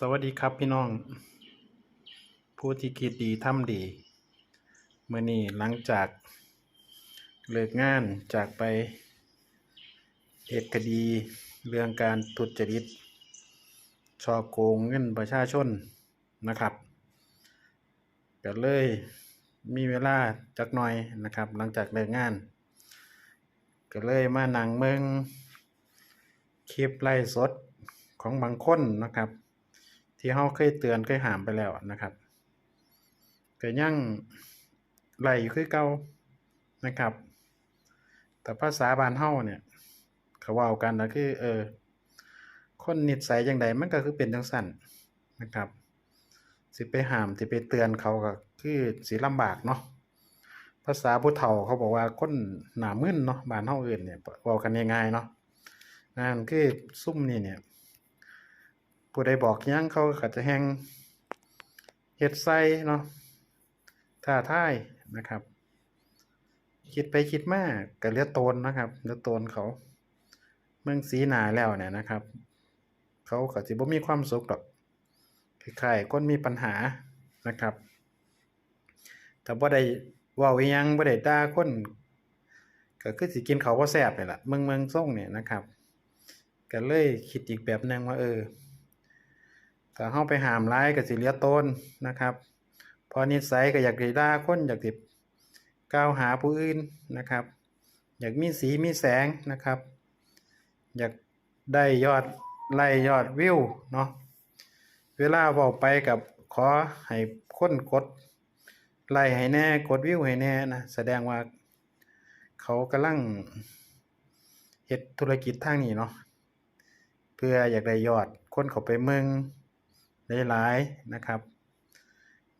สวัสดีครับพี่น้อง ผู้ที่คิดดีทำดีเมื่อนี้หลังจากเลิกงานจากไปเหตุคดีเรื่องการทุจริตช่อโกงเงินประชาชนนะครับก็เลยมีเวลาจักหน่อยนะครับ หลังจากเลิกงาน ก็เลยมานั่งเมืองคลิปไล่สดของบางคนนะครับ ที่เขาเคยเตือนเคยหามไปแล้วนะครับก็ยังไล่อยู่คือเก่านะครับ แต่ภาษาบ้านเฮาเนี่ยเขาว้ากันนะคือเออคนนิสัยจังใดมันก็คือเป็นจังสั่นนะครับ สิไปหามสิไปเตือนเขาก็คือสิลำบากเนาะภาษาผู้เฒ่าเขาบอกว่าคนหนามึนเนาะบ้านเฮาอื่นเนี่ยเว้ากันง่ายๆเนาะนั่นคือซุ่มนี่เนี่ย ผู้ใดบอกยังเขาก็จะแฮงเฮ็ดใส่เนาะท้าทายนะครับ คิดไปคิดมาก็เหลือโตนนะครับเหลือโตนเขา เมืองสีหนาแล้วเนี่ยนะครับ เขาก็สิบ่มีความสุขดอกคล้ายๆคนมีปัญหานะครับแต่บ่ได้ว้าอีหยังบ่ได้ด่าคนก็คือสิกินเขาวบ่แซ่บนี่ล่ะเมืองเมืองส่งเนี่ยนะครับ ก็เลยคิดอีกแบบหนึงว่าเออ ถ้าเฮาไปหามร้ายก็สิเลือตนนะครับ พอนิสัยก็อยากสิด่าคนอยากสิกล่าวหาผู้อื่นนะครับ อยากมีสีมีแสงนะครับ อยากได้ยอดไล่ยอดวิวเนาะเวลาเว้าไปกับขอให้คนกดไล่ให้แน่กดวิวให้แน่นะแสดงว่า เขากำลังเฮ็ดธุรกิจทางนี้เนาะเพื่ออยากได้ยอดคนเขาไปเมือง ได้หลายนะครับ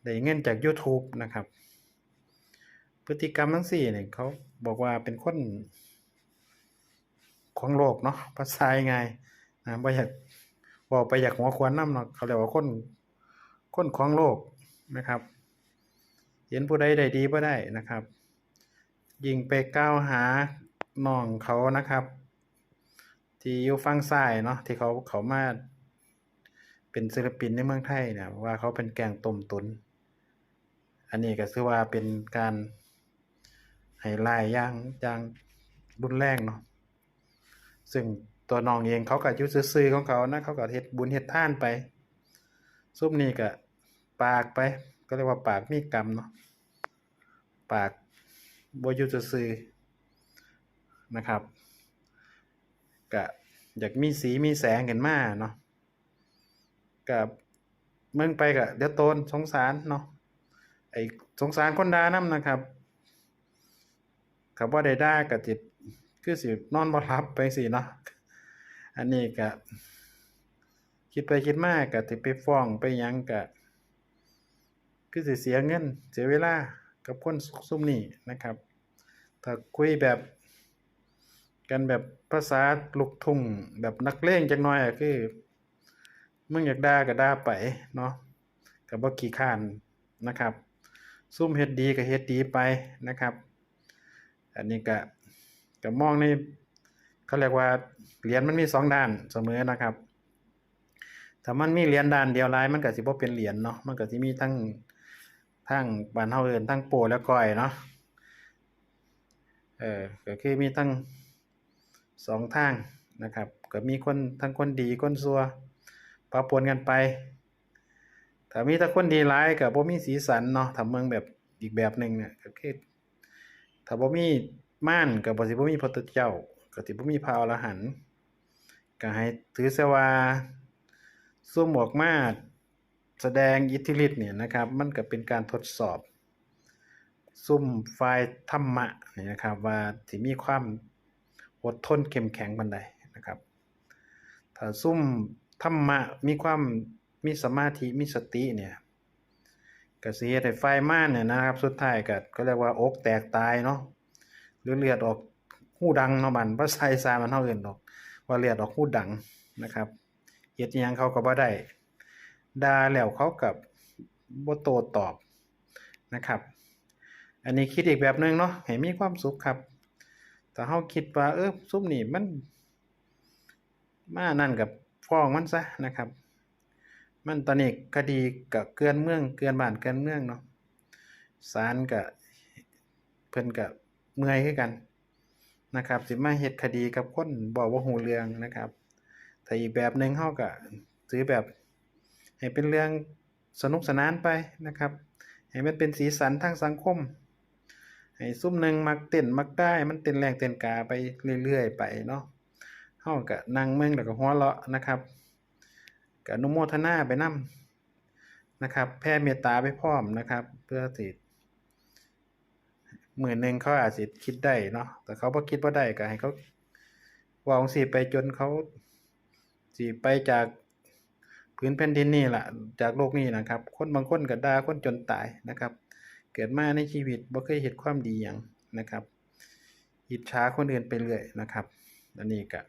ได้เงินจาก YouTube นะครับ พฤติกรรมทั้งสี่เนี่ยเขาบอกว่าเป็นคนของโลกเนาะภาษายังไงนะบ่อยากบอกไปอยากหัวควนน้ำเนาะเขาเรียกว่าคนคนของโลกนะครับ เห็นผู้ใดได้ดีบ่ได้นะครับ ยิงไปก้าวหาน้องเขานะครับ ที่อยู่ฝั่งซ้ายเนาะที่เขาเขามา เป็นศิลปินในเมืองไทยเนี่ยว่าเขาเป็นแกงต้มตุน อันนี้ก็ถือว่าเป็นการให้ลายย่างย่างรุนแรงเนาะซึ่งตัวน้องเองเขาก็ยู่ซื่อของเขานะเขาก็เฮ็ดบุญเฮ็ดท่านไป ซุปนี้ก็ปากไป ก็เรียกว่าปากมีกรรมเนาะปากบยู่ซื่อนะครับก็อยากมีสีมีแสงขึ้นมาเนาะ กับเมืองไปกับเดี๋ยวโตนสงสารเนาะไอ้สงสารคนดานำนะครับกับว่าได้ด่าก็จิตคือสินอนบ่หลับไปสิเนาะอันนี้ก็คิดไปคิดมาก็สิไปฟ้องไปยังก็คือสิเสียเงิน เสียเวลากับคนซุ่มนี้นะครับ ถ้าคุยแบบกันแบบภาษาลูกทุ่งแบบนักเลงจักหน่อยก็คือ มึงอยากด่าก็ด่าไปเนาะก็บ่ขี้คร้านนะครับ ซุ่มเฮ็ดดีก็เฮ็ดดีไปนะครับ อันนี้ก็ก็มองในเขาเรียกว่าเหรียญมันมีสองด้านเสมอนะครับถ้ามันมีเหรียญด้านเดียวหลายมันก็สิบ่เป็นเหรียญเนาะมันก็สิมีทั้งทั้งบานเฮาเอิ้นทั้งโปและก้อยเนาะเออก็คือมีทั้งสองทางนะครับ ก็มีคนทั้งคนดีคนซัว ปะปนกันไปถ้ามีแต่คนดีหลายก็บ่มีสีสันเนาะถ้าเมืองแบบอีกแบบหนึ่งเนี่ยก็คือถ้าบ่มีม่านก็บ่สิบ่มีพระพุทธเจ้าก็สิบ่มีพระอรหันต์ก็ให้ถือซะว่าซุ่มออกมาแสดงอิทธิฤทธิ์เนี่ยนะครับ มันก็เป็นการทดสอบ ซุ่มฝ่ายธรรมะนี่นะครับ ว่าสิมีความอดทนเข้มแข็งปานใดนะครับ ถ้าซุ่ม ธรรมะมีความมีสมาธิมีสติเนี่ยก็สิเฮ็ดให้ไฟม่านเนี่ยนะครับ สุดท้ายก็ก็เรียกว่าอกแตกตายเนาะหรือเลือดออกหูดังเนาะมันภาษาอีสามันเฮาเอิ้นดอก ว่าเลือดออกหูดังนะครับเฮ็ดอิหยังเขาก็บ่ได้ด่าแล้วเขาก็บ่โตตอบนะครับ อันนี้คิดอีกแบบหนึงเนาะให้มีความสุขครับแต่เฮาคิดว่าเออซุมนี่มันมานั่นกับ ฟ้องมันซะนะครับ มันตอนนี้คดีก็เกือนเมืองเกือนบ้านเกือนเมืองเนาะศาลก็เพิ่นก็เมื่อยคือกันนะครับ สิมาเฮ็ดคดีกับคนบ่บ่ฮู้เรื่องนะครับถ้าอีกแบบหนึ่งเฮาก็ถือแบบ ให้เป็นเรื่องสนุกสนานไปนะครับ ให้มันเป็นสีสันทางสังคม ให้ซุ่มหนึ่งมักเต้นมักได้ มันเต้นแรงเต้นกาไปเรื่อยๆไปเนาะ เฮาก็นั่งเมืองแล้วก็หัวเราะนะครับก็นุโมทนาไปนํนะครับ แผ่เมตตาไปพร้อมนะครับ เพื่อสิหมื้อหนึ่งเขาอาจสิคิดได้เนาะแต่เขาบ่คิดบ่ได้ก็ให้เขาวางซี้ไปจนเขาสิไปจากพื้นแผ่นดินนี่แหละจากโลกนี้นะครับ คนบางคนก็ด่าคนจนตายนะครับ เกิดมาในชีวิตบ่เคยเฮ็ดความดีหยังนะครับอิจฉาคนอื่นไปเรื่อยนะครับ อันนี้ก็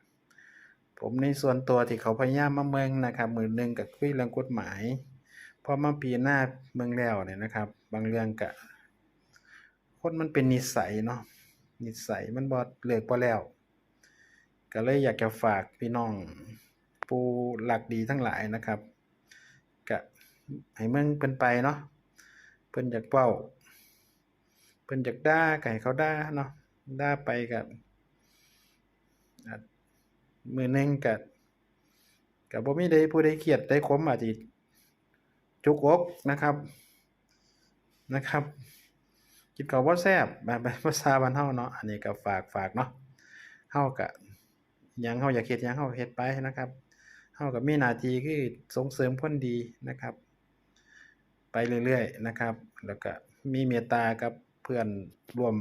ผมในส่วนตัวที่เขาพยายามมาเมืองนะครับมือหนึ่งก็คุยเรื่องกฎหมายพอมาปีหน้าเมืองแล้วเนี่ยนะครับ บางเรื่องก็คนมันเป็นนิสัยเนาะนิสัยมันบ่เลิกบ่แล้ว ก็เลยอยากจะฝากพี่น้องผู้หลักดีทั้งหลายนะครับก็ให้เมืองเพิ่นไปเนาะเพิ่นอยากเว้าเพิ่นอยากด่าก็ให้เขาด่าเนาะด่าไปก็อ่า มือหนึงก็ก็บ่มีใดผู้ใดเครียดได้ขมอาจสิจุกอกนะครับนะครับกินข้าวบ่แซ่บแบบแบบภาษาบ้านเฮาเนาะอันนี้ก็ฝากฝากเนาะเฮาก็หยังเฮาอยากเฮ็ดยังเฮาเฮ็ดไปนะครับเฮาก็มีหน้าที่คือส่งเสริมคนดีนะครับ ไปเรื่อยๆนะครับ แล้วก็มีเมตตากับเพื่อนร่วม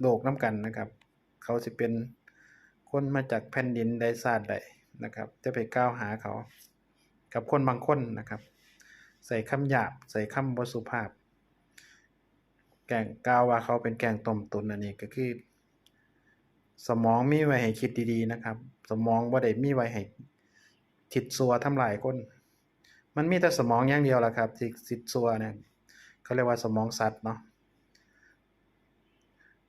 โลกน้ำกันนะครับ เขาสิเป็น คนมาจากแผ่นดินใดชาติใดนะครับ จะไปกล่าวหาเขา กับคนบางคนนะครับ ใส่คำหยาบ ใส่คำบสุภาพ แกงกล่าวว่าเขาเป็นแกงต้มตุนอันนี้ก็คือ สมองมีไว้ให้คิดดีๆนะครับ สมองบ่ได้มีไว้ให้ทิดซัวทำลายคน มันมีแต่สมองอย่างเดียวละครับที่สิดซัวเนี่ยเขาเรียกว่าสมองสัตว์เนาะ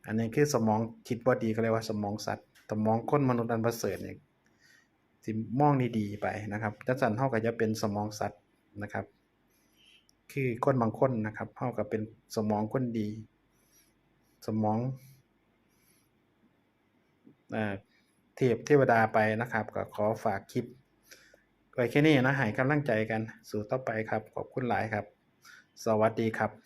อันนี้คือสมองคิดบ่าดีเขาเรียกว่าสมองสัตว์ สมองคนมนุษย์อันประเสริฐเนี่ยสิมองดีๆไปนะครับจังซั่นเฮาก็จะเป็นสมองสัตว์นะครับ คือคนบางคนนะครับเฮาก็เป็นสมองคนดี สมองอ่าเทพเทวดาไปนะครับ ก็ขอฝากคลิปไว้แค่นี้นะให้กำลังใจกันสู่ต่อไปครับ ขอบคุณหลายครับ สวัสดีครับ